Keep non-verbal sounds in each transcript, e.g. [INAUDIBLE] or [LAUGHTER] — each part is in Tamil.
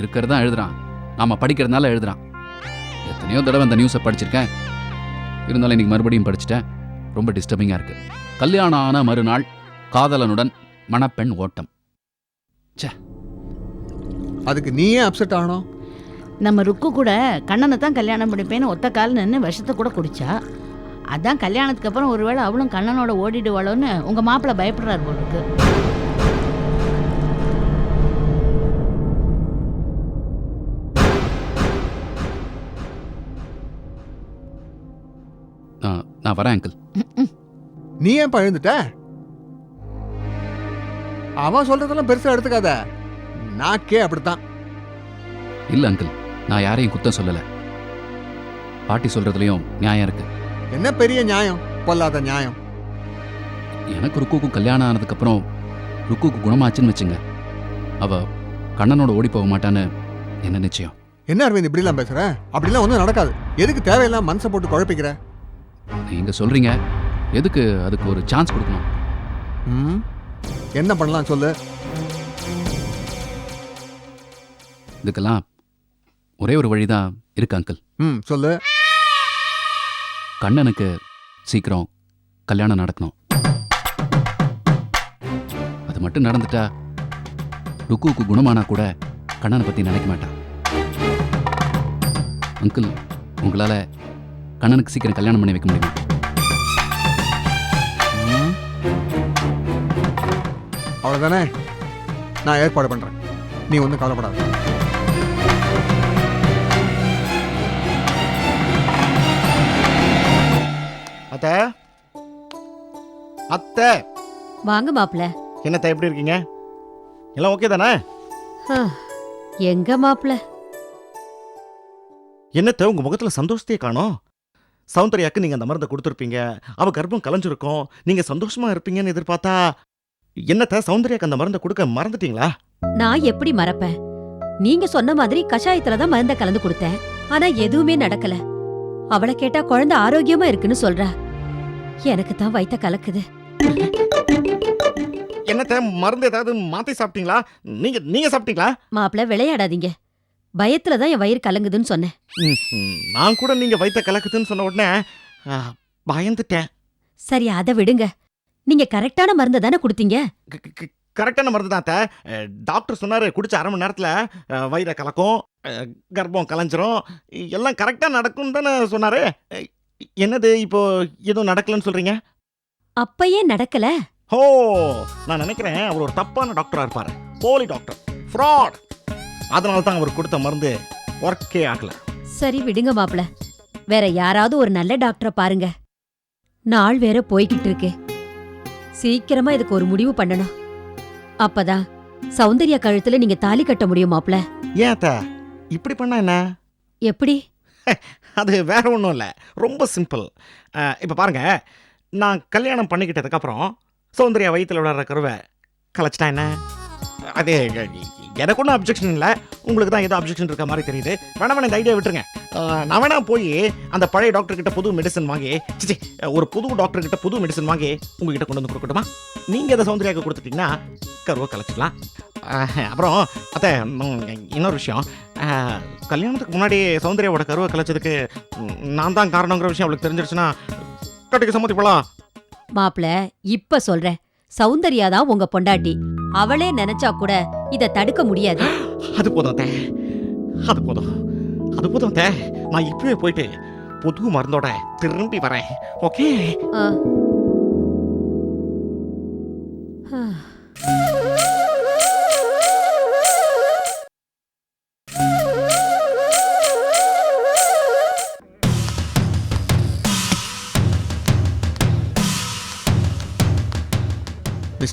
இருக்கிறது தான் எழுதுறான். நாம படிக்கிறதுனால எழுதுறான். எத்தனையோ தடவை அந்த நியூஸை படிச்சிருக்கேன். இருந்தாலும் இன்னைக்கு மறுபடியும் படிச்சிட்டேன். ரொம்ப டிஸ்டர்பிங்காக இருக்கு. கல்யாணம் ஆன மறுநாள் காதலனுடன் மணப்பெண் ஓட்டம். அதுக்கு நீ ஏன் அப்செட் ஆகணும் நம்ம ருக்கு கூட கண்ணனை தான் கல்யாணம் பண்ணிப்பேன்னு ஒத்த கால் நின்று விஷத்தை கூட குடிச்சா. அதான் கல்யாணத்துக்கு அப்புறம் ஒருவேளை அவளும் கண்ணனோட ஓடிடுவாளோன்னு உங்க மாப்பிள்ளை பயப்படுறாரு போல இருக்கு. நான் வரேன் அங்கிள் நீ ஏன் பழுந்துட்ட? அவன் சொல்றதெல்லாம் பெருசா எடுத்துக்காத. நாக்கே அப்படித்தான். இல்லை அங்கிள் நான் யாரையும் குத்தம் சொல்லலை. பாட்டி சொல்றதுலயும் நியாயம் இருக்கு. என்ன பெரிய நியாயம்? பொல்லாத நியாயம். எனக்கு ருக்குக்கும் கல்யாணம் ஆனதுக்கப்புறம் ருக்குக்கு குணமாச்சுன்னு வச்சுங்க. அவ கண்ணனோட ஓடி போக மாட்டான்னு என்ன நிச்சயம்? என்ன அரவிந்த் இப்படிலாம் பேசுற? அப்படிலாம் ஒன்றும் நடக்காது. எதுக்கு தேவையில்லாம மனசை போட்டு குழப்பிக்கிற? நீங்க சொல்றீங்க. எதுக்கு அதுக்கு ஒரு சான்ஸ் கொடுக்கணும்? ம்? என்ன பண்ணலாம் சொல்லு? இதுக்கெல்லாம் ஒரே ஒரு வழிதான் இருக்கு அங்கிள் ம் சொல்லு. கண்ணனுக்கு சீக்கிரம் கல்யாணம் நடக்கணும். அது மட்டும் நடந்துட்டா ருக்குவுக்கு குணமானா கூட கண்ணனை பத்தி நினைக்க மாட்டான். அங்கிள் உங்களால கண்ணனுக்கு சீக்கிரம் கல்யாணம் பண்ணி வைக்க முடியுமா? ம். அவ்வளவுதானே? நான் ஏற்பாடு பண்றேன். நீ ஒன்றும் கவலைப்படாத. அத்தை? அத்தை? வாங்க மாப்ள என்னத்த எப்படி இருக்கீங்க? எல்லாம் ஓகே தானே? எங்க மாப்ள என்னத்த உங்க முகத்துல சந்தோஷத்தையே காணோம். சௌந்தர்யாக்கு நீங்க அந்த மருந்தை கொடுத்துருப்பீங்க. அவ கர்ப்பம் கலைஞ்சிருக்கும். நீங்க சந்தோஷமா இருப்பீங்கன்னு எதிர்பார்த்தா என்னத்த சௌந்தர்யாக்கு அந்த மருந்தை கொடுக்க மறந்துட்டீங்களா? நான் எப்படி மறப்பேன்? நீங்க சொன்ன மாதிரி கஷாயத்துல தான் மருந்த கலந்து கொடுத்தேன். ஆனா எதுவுமே நடக்கல. அவளை கேட்டா குழந்தை ஆரோக்கியமா இருக்குன்னு சொல்றா. எனக்கு தான் வயித்த கலக்குது. என்னத்த மருந்து ஏதாவது மாத்தி சாப்பிட்டீங்களா? நீங்க நீங்க சாப்பிட்டீங்களா? மாப்ள விளையாடாதீங்க. பயத்துல தான் என் வயிறு கலங்குதுன்னு சொன்னேன். நான் கூட நீங்க வயித்த கலக்குதுன்னு சொன்ன உடனே பயந்துட்டேன். சரி அதை விடுங்க. நீங்க கரெக்டான மருந்த தானே கொடுத்தீங்க? கரெக்டான மருந்து தான் டாக்டர் சொன்னாரு குடிச்ச அரை மணி நேரத்துல வயிறை கலக்கும் கர்ப்பம் கலைஞ்சிரும் எல்லாம் கரெக்டா நடக்கும் தானே சொன்னாரு. என்னது இப்போ எதுவும் நடக்கலன்னு சொல்றீங்க? அப்பயே நடக்கல. ஓ நான் நினைக்கிறேன் அவர் ஒரு தப்பான டாக்டரா இருப்பாரு. போலி டாக்டர். ஃப்ராட். அதனால தான் அவர் கொடுத்த மருந்து ஒர்க்கே ஆகல. சரி விடுங்க மாப்ள வேற யாராவது ஒரு நல்ல டாக்டரை பாருங்க. நாள் வேற போய்கிட்டு இருக்கு சீக்கிரமா இதுக்கு ஒரு முடிவு பண்ணணும். அப்பதான் சௌந்தர்யா கழுத்துல நீங்க தாலி கட்ட முடியும் மாப்ள ஏன் அத்தை? இப்படி பண்ணா என்ன? எப்படி? அது வேற ஒன்றும் இல்லை. ரொம்ப சிம்பிள் இப்போ பாருங்க. நான் கல்யாணம் பண்ணிக்கிட்டதுக்கப்புறம் சௌந்தர்யா வயித்துல விளையாடுற கருவை கலைச்சிட்டா என்ன? அது எனக்கு ஒன்றும் அப்ஜெக்ஷன் இல்லை. உங்களுக்கு தான் ஏதோ அப்ஜெக்ஷன் இருக்க மாதிரி தெரியுது. வேணா வேணா இந்த ஐடியா விட்டுருங்க. நான் வேணா போய் அந்த பழைய டாக்டர் கிட்ட புது மெடிசன் வாங்கி சிச்சி ஒரு புது டாக்டர் கிட்ட புது மெடிசன் வாங்கி உங்ககிட்ட கொண்டு வந்து கொடுக்கட்டுமா? நீங்கள் அதை சௌந்தர்யாவுக்கு கொடுத்துட்டீங்கன்னா கருவை கலைச்சிடலாம். அப்புறம் அத்தை இன்னொரு விஷயம். கல்யாணத்துக்கு முன்னாடி சௌந்தர்யாவோட கருவை கலைச்சதுக்கு நான் தான் காரணங்கிற விஷயம் அவளுக்கு தெரிஞ்சிருச்சுன்னா கட்டுக்கு சம்மதி போலாம் மாப்ள இப்போ சொல்கிறேன் சௌந்தர்யா தான் உங்க பொண்டாட்டி. அவளே நினைச்சா கூட இத தடுக்க முடியாது. அது போதும் அத்தை. அது போதும். அது போதும் அத்தை. நான் இப்பவே போயிட்டு புது மருந்தோட திரும்பி வரேன். ஓகே? ஆ.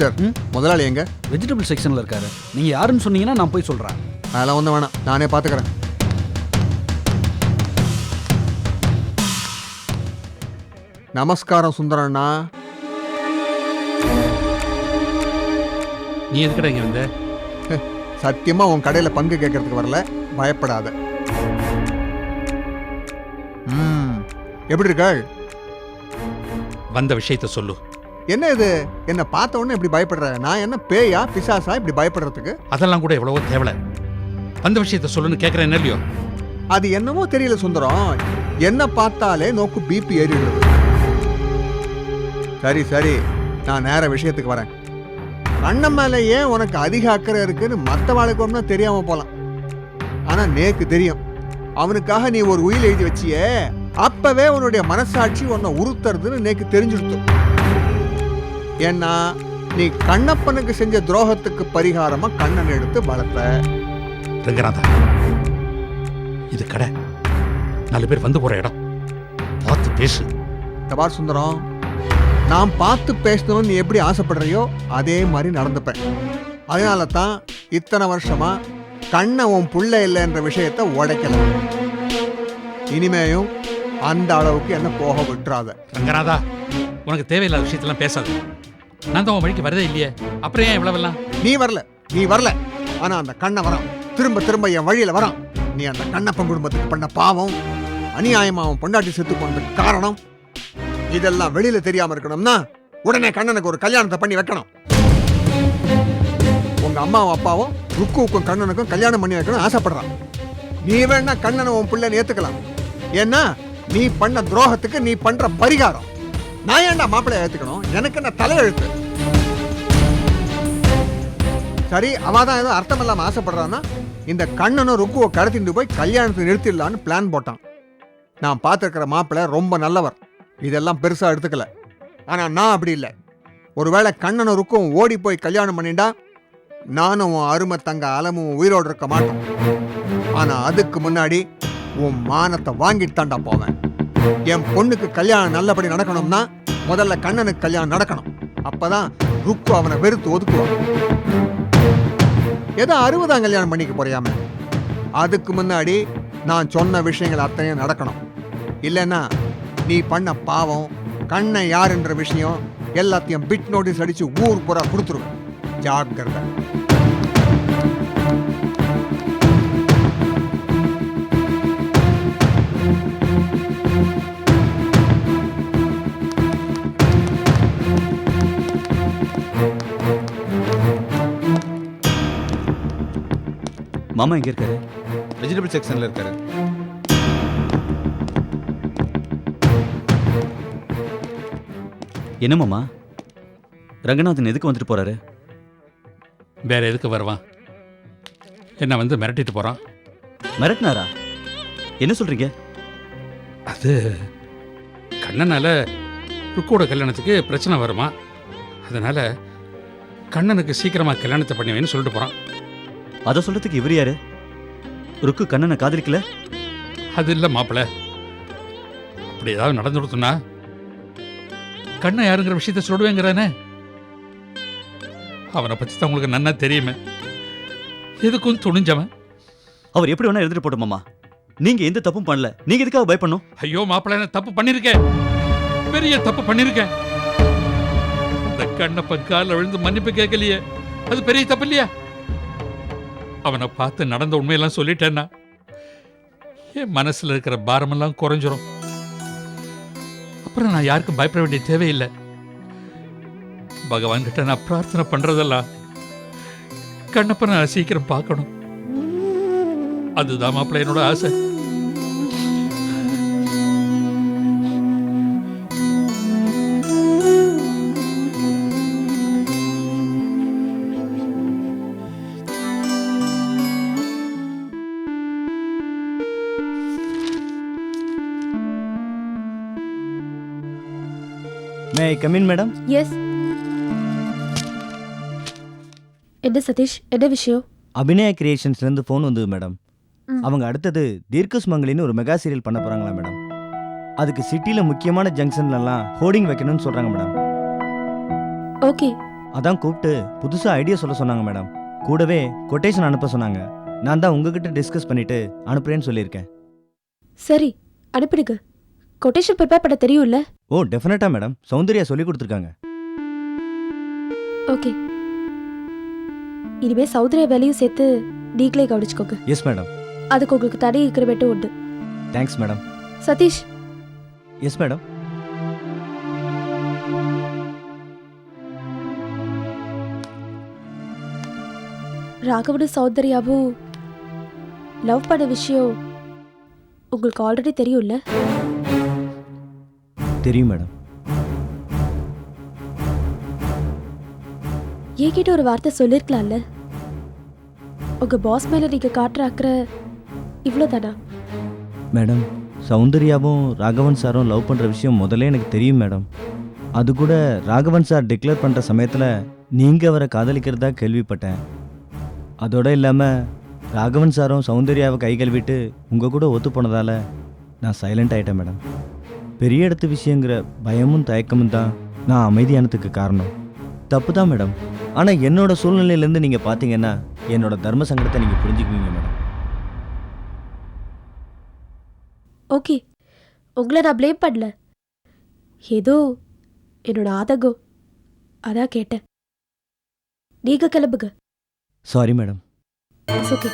மிஸ்டர்? முதலாளி எங்க? வெஜிடபிள் செக்ஷனில் இருக்காரு. நீங்கள் யாருன்னு சொன்னீங்கன்னா நான் போய் சொல்கிறேன் அதெல்லாம் ஒன்றும் வேணாம். நானே பார்த்துக்கிறேன் நமஸ்காரம் சுந்தரண்ணா. நீ எதுக்கடா இங்க வந்த? சத்தியமா உன் கடையில பங்கு கேட்கறதுக்கு வரல. பயப்படாத. ம். எப்படி இருக்காள் வந்த விஷயத்த சொல்லு. என்ன இது? என்ன பார்த்த உடனே இப்படி பயப்படுற? நான் என்ன பேயா பிசாசா இப்படி பயப்படுறதுக்கு? அதெல்லாம் கூட எவ்வளவோ தேவல. வந்த விஷயத்த சொல்லுன்னு கேட்குறேன் இல்லையோ? அது என்னமோ தெரியல சுந்தரம். என்ன பார்த்தாலே நோக்கு பிபி ஏறிடுது. சரி சரி. நான் நேர விஷயத்துக்கு வரேன். அண்ணன் மேல ஏன் உனக்கு அதிக அக்கறை இருக்குன்னு மற்றவாளுக்கு ஒன்றும் தெரியாம போலாம். ஆனா நேக்கு தெரியும். அவனுக்காக நீ ஒரு உயில் எழுதி வச்சியே. அப்பவே உன்னுடைய மனசாட்சி உன்னை உறுத்துறதுன்னு நேக்கு தெரிஞ்சிடுத்து. ஏன்னா நீ கண்ணப்பனுக்கு செஞ்ச துரோகத்துக்கு பரிகாரமா கண்ணன் எடுத்து வளர்த்த. ரங்கநாதா இது கடை. நாலு பேர் வந்து போற இடம். பார்த்து பேசு. தபார் சுந்தரம் நான் பார்த்து பேசணும்னு நீ எப்படி ஆசைப்படுறியோ அதே மாதிரி நடந்துப்பேன் அதனால தான் இத்தனை வருஷமா கண்ணை உன் புள்ள இல்லைன்ற விஷயத்த உடைக்கல. இனிமேயும் அந்த அளவுக்கு என்ன போக விட்டுறாத. ரங்கநாதா உனக்கு தேவையில்லாத விஷயத்தெல்லாம் பேசாத. நான் தான் உன் வழிக்கு வரதே இல்லையே. அப்புறம் ஏன் இவ்வளவெல்லாம்? நீ வரல நீ வரல. ஆனா அந்த கண்ணை வரான். திரும்ப திரும்ப என் வழியில வரான். நீ அந்த கண்ணப்பன் குடும்பத்துக்கு பண்ண பாவம் அநியாயமா அவன் பொண்டாட்டி செத்து போனதுக்கு காரணம் இதெல்லாம் வெளியில தெரியாம இருக்கணும்னா உடனே கண்ணனுக்கு ஒரு கல்யாணத்தை பண்ணி வைக்கணும். உங்க அம்மாவும் அப்பாவும் ருக்குவுக்கும் கண்ணனுக்கும் கல்யாணம் பண்ணி வைக்கணும் ஆசைப்படுறான். நீ வேணா கண்ணனை உன் பிள்ளைன்னு ஏத்துக்கலாம். ஏன்னா நீ பண்ண துரோகத்துக்கு நீ பண்ற பரிகாரம். நான் ஏன்டா மாப்பிள்ளைய ஏற்றுக்கணும் எனக்கு என்ன தலையெழுத்து சரி அவ தான் ஏதோ அர்த்தம் இல்லாமல் ஆசைப்படுறான்னா இந்த கண்ணனும் ருக்குவை கடத்திட்டு போய் கல்யாணத்தை நிறுத்திடலான்னு பிளான் போட்டான். நான் பார்த்துருக்கிற மாப்பிள்ளை ரொம்ப நல்லவர். இதெல்லாம் பெருசாக எடுத்துக்கல. ஆனால் நான் அப்படி இல்லை. ஒருவேளை கண்ணனும் ருக்கும் ஓடி போய் கல்யாணம் பண்ணிட்டா நானும் உன் அருமை தங்க அலமும் உயிரோடு இருக்க மாட்டோம். ஆனால் அதுக்கு முன்னாடி உன் மானத்தை வாங்கிட்டு தாண்டா போவேன். என் பொண்ணுக்கு கல்யாணம் நல்லபடி நடக்கணும்னா முதல்ல கண்ணனுக்கு கல்யாணம் நடக்கணும். அப்பதான் ருக்கு அவனை வெறுத்து ஒதுக்குவான். ஏதோ அறுபதாம் கல்யாணம் பண்ணிக்க போறியாம. அதுக்கு முன்னாடி நான் சொன்ன விஷயங்கள் அத்தனையும் நடக்கணும். இல்லைன்னா நீ பண்ண பாவம் கண்ணை யாருன்ற விஷயம் எல்லாத்தையும் பிட் நோட்டீஸ் அடிச்சு ஊர் பூரா கொடுத்துருவேன் ஜாக்கிரதை. மாமா எங்க இருக்காரு? வெஜிடபிள் செக்ஷன்ல இருக்காரு. என்ன மாமா? ரங்கநாதன் எதுக்கு வந்துட்டு போறாரு? வேற எதுக்கு வருவான்? என்ன வந்து மிரட்டிட்டு போறான்? மிரட்டினாரா? என்ன சொல்றீங்க? அது கண்ணனால ருக்கோட கல்யாணத்துக்கு பிரச்சனை வருமா? அதனால கண்ணனுக்கு சீக்கிரமா கல்யாணத்தை பண்ணி வைன்னு சொல்லிட்டு போறான். அதை சொல்றதுக்கு இவர் யாரு? ருக்கு கண்ணனை காதலிக்கல? அது இல்ல மாப்பிள. அப்படி ஏதாவது நடந்து கொடுத்தோம்னா கண்ணன் யாருங்கிற விஷயத்த சொல்லுவேங்கிறானே? அவனை பத்தி தான் உங்களுக்கு நன்னா தெரியுமே. எதுக்கும் துணிஞ்சவன். அவர் எப்படி வேணா எழுதிட்டு போட்டோம் மாமா. நீங்க எந்த தப்பும் பண்ணல. நீங்க எதுக்காக பயப்படணும்? ஐயோ மாப்பிள்ள நான் தப்பு பண்ணிருக்கேன். பெரிய தப்பு பண்ணிருக்கேன். அந்த கண்ணப்பன் காலில் விழுந்து மன்னிப்பு கேட்கலையே. அது பெரிய தப்பு இல்லையா? அவனை பார்த்து நடந்த உண்மையெல்லாம் சொல்லிட்டேன்னா என் மனசுல இருக்கிற பாரமெல்லாம் குறைஞ்சிரும். அப்புறம் நான் யாருக்கும் பயப்பட வேண்டிய தேவையில்லை. பகவான் கிட்ட நான் பிரார்த்தனை பண்ணுறதெல்லாம் கண்ணப்பனை நான் சீக்கிரம் பார்க்கணும். அதுதான் மாப்பிள்ள என்னோட ஆசை. May I come in madam yes என்ன சதீஷ் என்ன விஷயம் அபிநயா கிரியேஷன்ஸ்லேருந்து ஃபோன் வந்தது மேடம். அவங்க அடுத்தது தீர்க்க சுமங்கலின்னு ஒரு மெகா சீரியல் பண்ண போகிறாங்களா மேடம் அதுக்கு சிட்டியில் முக்கியமான ஜங்ஷன்லலாம் ஹோர்டிங் வைக்கணும்னு சொல்கிறாங்க மேடம் ஓகே அதான் கூப்பிட்டு புதுசாக ஐடியா சொல்ல சொன்னாங்க மேடம் கூடவே கொட்டேஷன் அனுப்ப சொன்னாங்க. நான் தான் உங்ககிட்ட டிஸ்கஸ் பண்ணிட்டு அனுப்புறேன்னு சொல்லியிருக்கேன். சரி அனுப்பிடுங்க. கொட்டேஷன் ப்ரிப்பேர் பண்ண தெரியும்ல? ஓ டெஃபினட்டாக மேடம் சௌந்தர்யா சொல்லி கொடுத்துருக்காங்க. ஓகே. இனிமே சௌந்தர்யா வேலையும் சேர்த்து நீங்களே கவனிச்சுக்கோங்க. எஸ் மேடம் அதுக்கு உங்களுக்கு தனி இன்க்ரிமெண்ட் உண்டு. Thanks madam Satish. Yes madam ராகவனும் சௌந்தர்யாவும் லவ் பண்ண விஷயம் உங்களுக்கு ஆல்ரெடி தெரியும்ல? தெரியும் மேடம். என்கிட்ட ஒரு வார்த்தை சொல்லிருக்கலாம்ல? உங்க பாஸ் மேல நீங்க காட்டுற அக்கறை இவ்வளோதானா மேடம் சௌந்தர்யாவும் ராகவன் சாரும் லவ் பண்ணுற விஷயம் முதல்ல எனக்கு தெரியும் மேடம். அது கூட ராகவன் சார் டிக்ளேர் பண்ணுற சமயத்தில் நீங்கள் அவரை காதலிக்கிறதா கேள்விப்பட்டேன். அதோட இல்லாமல் ராகவன் சாரும் சௌந்தர்யாவை கை கழுவிட்டு உங்கள் கூட ஒத்து போனதால் நான் சைலண்ட் ஆயிட்டேன் மேடம். பெரிய இடத்து விஷயங்கிற பயமும் தயக்கமும் தான் நான் அமைதியானதுக்கு காரணம். தப்பு தான் மேடம். ஆனால் என்னோட சூழ்நிலையிலேருந்து நீங்கள் பார்த்தீங்கன்னா என்னோட தர்ம சங்கடத்தை நீங்கள் புரிஞ்சுக்குவீங்க மேடம். ஓகே. உங்களை நான் ப்ளேம் பண்ணல. ஏதோ என்னோட ஆதகம் அதான் கேட்டேன். நீங்க கிளம்புங்க. Sorry madam. Okay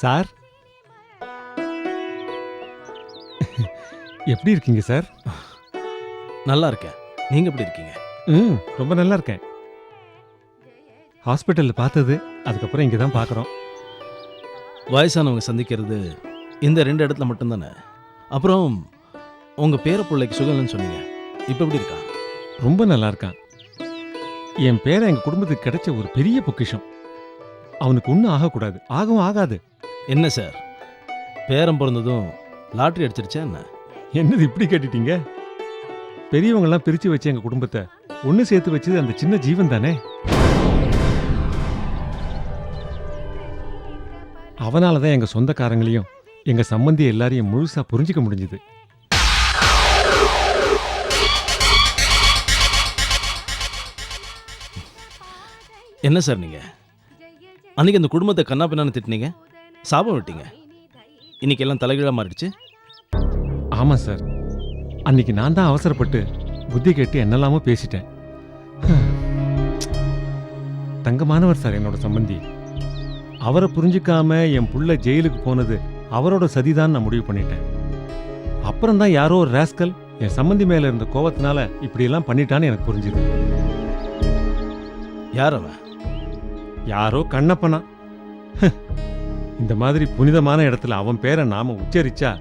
sir? எப்படி இருக்கீங்க சார்? நல்லா இருக்கேன். நீங்க எப்படி இருக்கீங்க? ம் ரொம்ப நல்லா இருக்கேன். ஹாஸ்பிட்டலில் பார்த்தது அதுக்கப்புறம் இங்கே தான் பார்க்குறோம். வயசானவங்க சந்திக்கிறது இந்த ரெண்டு இடத்துல மட்டும்தானே? அப்புறம் உங்க பேர பிள்ளைக்கு சுகம்னு சொன்னீங்க. இப்போ எப்படி இருக்கா? ரொம்ப நல்லா இருக்கான். என் பேரை எங்கள் குடும்பத்துக்கு கிடைச்ச ஒரு பெரிய பொக்கிஷம். அவனுக்கு ஒன்றும் ஆகக்கூடாது. ஆகவும் ஆகாது. என்ன சார்? பேரம் பிறந்ததும் லாட்ரி அடிச்சிருச்சா என்ன? என்னது இப்படி கேட்டுட்டீங்க? பெரியவங்கெல்லாம் பிரித்து வச்சு எங்கள் குடும்பத்தை ஒன்று சேர்த்து வச்சது அந்த சின்ன ஜீவன் தானே? அவனால தான் எங்கள் சொந்தக்காரங்களையும் எங்கள் சம்பந்தி எல்லாரையும் முழுசாக புரிஞ்சிக்க முடிஞ்சுது. என்ன சார் நீங்க? அன்னைக்கு அந்த குடும்பத்தை கண்ணா பின்னான்னு திட்டினீங்க? சாபம் விட்டீங்க. இன்னைக்கு எல்லாம் தலைகீழா மாறிடுச்சு. ஆமாம் சார். அன்னைக்கு நான் தான் அவசரப்பட்டு புத்தி கேட்டு என்னெல்லாமோ பேசிட்டேன். தங்கமானவர் சார் என்னோட சம்பந்தி. அவரை புரிஞ்சுக்காம என் புள்ள ஜெயிலுக்கு போனது அவரோட சதிதான் நான் முடிவு பண்ணிட்டேன். அப்புறம் தான் யாரோ ஒரு ராஸ்கல் என் சம்பந்தி மேல இருந்த கோவத்தினால இப்படியெல்லாம் பண்ணிட்டான்னு எனக்கு புரிஞ்சுது யார் அவன்? யாரோ கண்ணப்பனா. இந்த மாதிரி புனிதமான இடத்துல அவன் பேரை நாம உச்சரிச்சா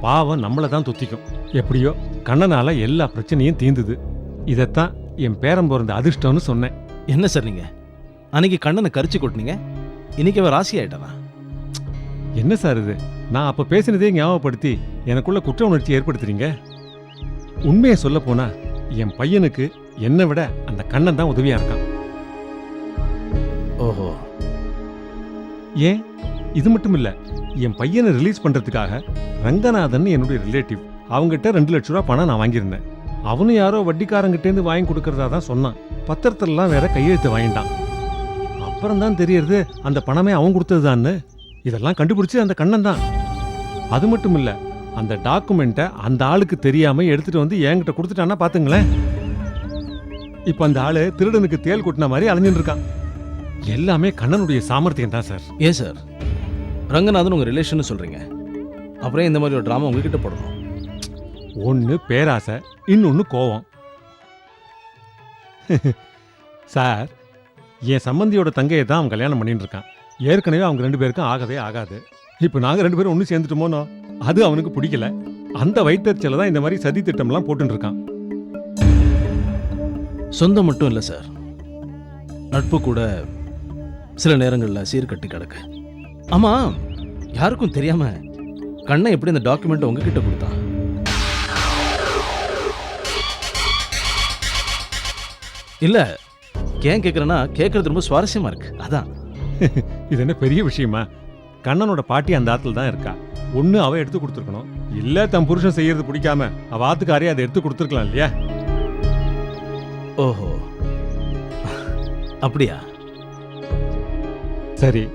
பாவம் நம்மளை தான் தொத்திக்கும். எப்படியோ? கண்ணனால எல்லா பிரச்சனையும் தீந்துது. இதைத்தான் என் பேரன் பிறந்த அதிர்ஷ்டம்னு சொன்னேன். என்ன சார் நீங்க? அன்னைக்கு கண்ணனை கரிச்சு கொட்டினீங்க. இன்னைக்கு அவன் ராசி ஆயிட்டானா? என்ன சார் இது? நான் அப்ப பேசினதே ஞாபகப்படுத்தி எனக்குள்ள குற்ற உணர்ச்சி ஏற்படுத்துறீங்க? உண்மையை சொல்ல போனா என் பையனுக்கு என்னை விட அந்த கண்ணன் தான் உதவியா இருக்கான். ஓஹோ. ஏன்? இது மட்டும் இல்லை என் பையனை ரிலீஸ் பண்ணுறதுக்காக ரங்கநாதன் என்னுடைய ரிலேட்டிவ் அவங்ககிட்ட ரெண்டு லட்ச ரூபா பணம் நான் வாங்கியிருந்தேன். அவனும் யாரோ வட்டிக்காரங்கிட்டேருந்து வாங்கி கொடுக்கறதா தான் சொன்னான். பத்திரத்திலலாம் வேற கையெழுத்து வாங்கிட்டான். அப்புறம் தான் தெரியறது அந்த பணமே அவன் கொடுத்ததுதான்னு. இதெல்லாம் கண்டுபிடிச்சி அந்த கண்ணன் தான். அது மட்டும் இல்லை அந்த டாக்குமெண்ட்டை அந்த ஆளுக்கு தெரியாமல் எடுத்துகிட்டு வந்து என்கிட்ட கொடுத்துட்டான்னா பார்த்துங்களேன் இப்போ அந்த ஆள் திருடனுக்கு தேல் கொட்டின மாதிரி அலைஞ்சுட்டு இருக்கான். எல்லாமே கண்ணனுடைய சாமர்த்தியம் தான் சார். ஏன் சார்? ரங்கநாதன் உங்கள் ரிலேஷன் சொல்கிறீங்க அப்புறம் இந்த மாதிரி ஒரு ட்ராமா உங்ககிட்ட போடணும். ஒன்று பேராசை இன்னொன்று கோவம். சார் என் சம்பந்தியோட தங்கையை தான் அவன் கல்யாணம் பண்ணிட்டு இருக்கான். ஏற்கனவே அவங்க ரெண்டு பேருக்கும் ஆகவே ஆகாது. இப்போ நாங்கள் ரெண்டு பேரும் ஒன்று சேர்ந்துட்டோமோனோ? அது அவனுக்கு பிடிக்கல. அந்த வயிற்றுச்சல தான் இந்த மாதிரி சதி திட்டம்லாம் போட்டுட்டு இருக்கான். சொந்தம் மட்டும் இல்லை சார். நட்பு கூட சில நேரங்களில் சீர்கட்டி கிடக்கு. ஆமாம் யாருக்கும் தெரியாம கண்ணை எப்படி இந்த டாக்குமெண்ட்டை உங்ககிட்ட கொடுத்தான் இல்லை ஏன் கேட்குறேன்னா கேட்குறது ரொம்ப சுவாரஸ்யமா இருக்கு. அதான். [LAUGHS] இது என்ன பெரிய விஷயமா? கண்ணனோட பாட்டி அந்த ஆத்துல தான் இருக்கா. ஒன்று அவ எடுத்து கொடுத்துருக்கணும். இல்லை தன் புருஷன் செய்யறது பிடிக்காம அவ ஆத்துக்காரே அதை எடுத்து கொடுத்துருக்கலாம் இல்லையா? ஓஹோ. அப்படியா? சரி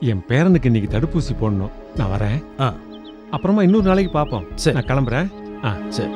என் பேரனுக்கு இன்னைக்கு தடுப்பூசி போடணும். நான் வரேன். ஆ. அப்புறமா இன்னொரு நாளைக்கு பார்ப்போம் சரி. நான் கிளம்புறேன். ஆ. சரி.